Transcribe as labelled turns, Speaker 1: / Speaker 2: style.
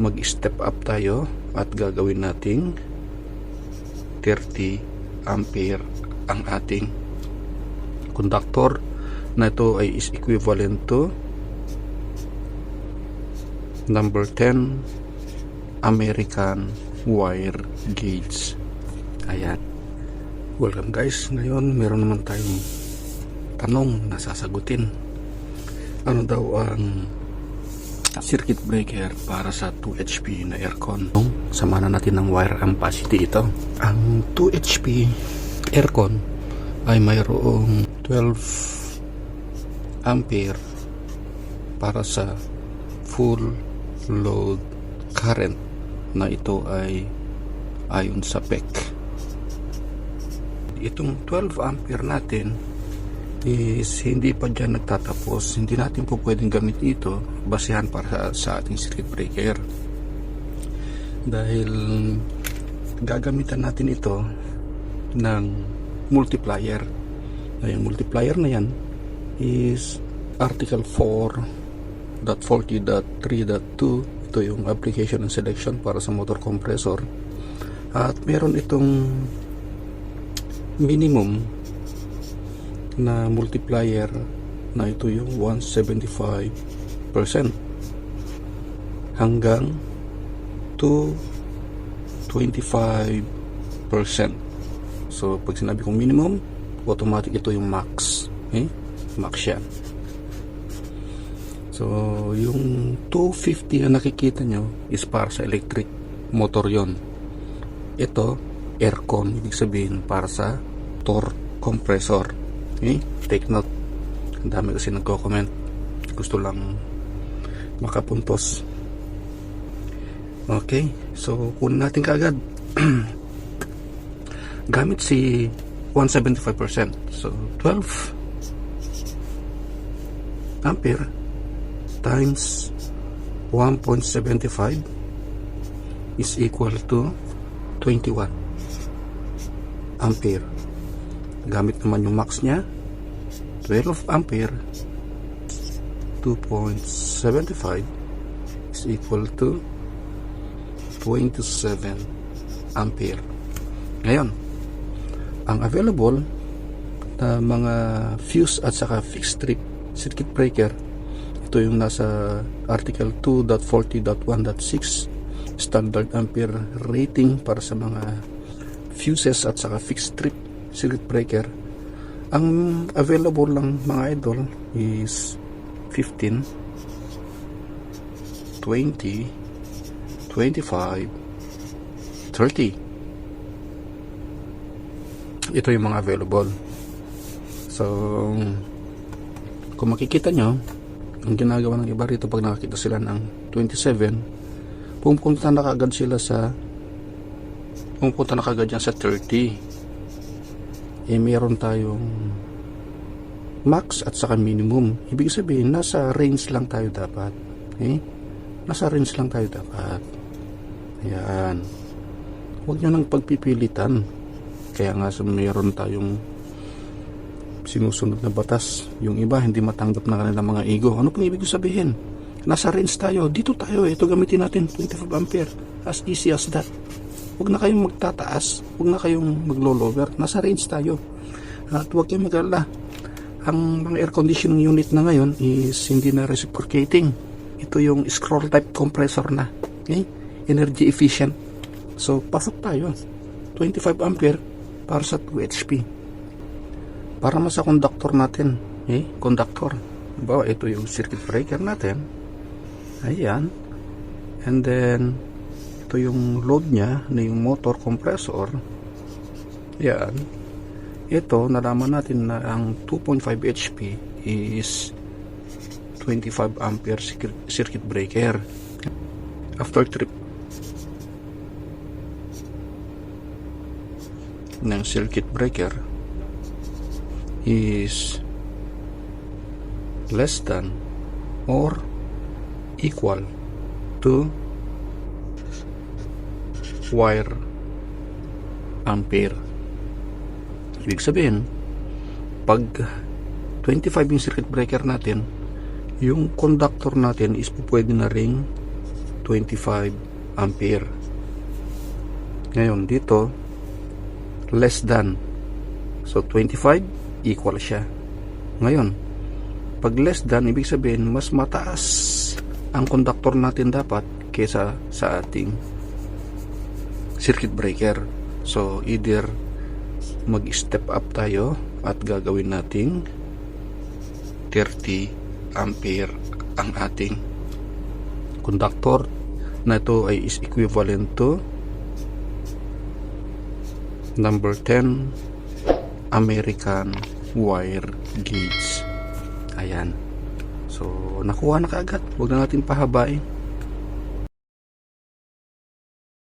Speaker 1: mag-step up tayo at gagawin nating 30 ampere ang ating conductor. Na ito ay is equivalent to number 10 American wire gauge ayan. Welcome guys. Ngayon meron naman tayong tanong na sasagutin. Ano daw ang circuit breaker para sa 2 HP na aircon. Sama na natin ng wire ampacity ito. Ang 2 HP aircon ay mayroong 12 ampere para sa full load current na ito ay ayon sa PEC. Itong 12 ampere natin is hindi pa dyan nagtatapos. Hindi natin po pwedeng gamit ito basehan para sa, sa ating circuit breaker. Dahil gagamitan natin ito ng multiplier. Yung multiplier na yan is Article 4.40.3.2 ito yung application and selection para sa motor compressor at meron itong minimum na multiplier na ito yung 175% hanggang to 25%. So, pag sinabi kong minimum, automatic ito yung max. Eh? Max yan. So, yung 250 na nakikita nyo is para sa electric motor yon. Ito, aircon, ibig sabihin para sa torque compressor. Okay? Take note. Ang dami kasi nagko-comment. Gusto lang makapuntos. Okay. So, kunin natin kaagad. Gamit si 175%. So, 12 ampere times 1.75 is equal to 21 ampere gamit naman yung max niya. 12 ampere 2.75 is equal to 27 ampere. Ngayon ang available na mga fuse at saka fixed strip circuit breaker ito yung nasa article 2.40.1.6 standard ampere rating para sa mga fuses at saka fixed strip circuit breaker ang available lang mga idol is 15 20 25 30 ito yung mga available. So kung makikita nyo ang ginagawa ng iba rito pag nakakita sila ng 27 pumunta na kagad sila sa pumunta na kagad yan sa 30 eh meron tayong max at saka minimum. Ibig sabihin nasa range lang tayo dapat. Eh nasa range lang tayo dapat. Ayan. Huwag nyo nang pagpipilitan. Kaya nga sa meron tayong sinusunod na batas. Yung iba hindi matanggap na kanilang mga ego. Ano pong ibig sabihin? Nasa range tayo. Dito tayo. Ito gamitin natin. 25 ampere. As easy as that huwag na kayong magtataas. Huwag na kayong maglo-lower. Nasa range tayo. At huwag kayong mag-alala. Ang mga air conditioning unit na ngayon is hindi na reciprocating. Ito yung scroll type compressor na okay? energy efficient. So pasok tayo. 25 ampere para sa 2 HP para mas sa conductor natin eh, conductor. Bawa ito yung circuit breaker natin. Ayan. And then ito yung load nya na yung motor compressor. Yan. Ito nalaman natin na ang 2.5 HP is 25 ampere circuit breaker. After trip ng circuit breaker is less than or equal to wire ampere ibig sabihin pag 25 yung circuit breaker natin yung conductor natin is pwede na ring 25 ampere. Ngayon, dito, less than. So, 25 equal siya. Ngayon, pag less than, ibig sabihin, mas mataas ang conductor natin dapat kesa sa ating circuit breaker. So, either mag-step up tayo at gagawin nating 30 ampere ang ating conductor na ito ay is equivalent to number 10 American wire gauge ayan. So nakuha na kaagad. Huwag na natin pahabain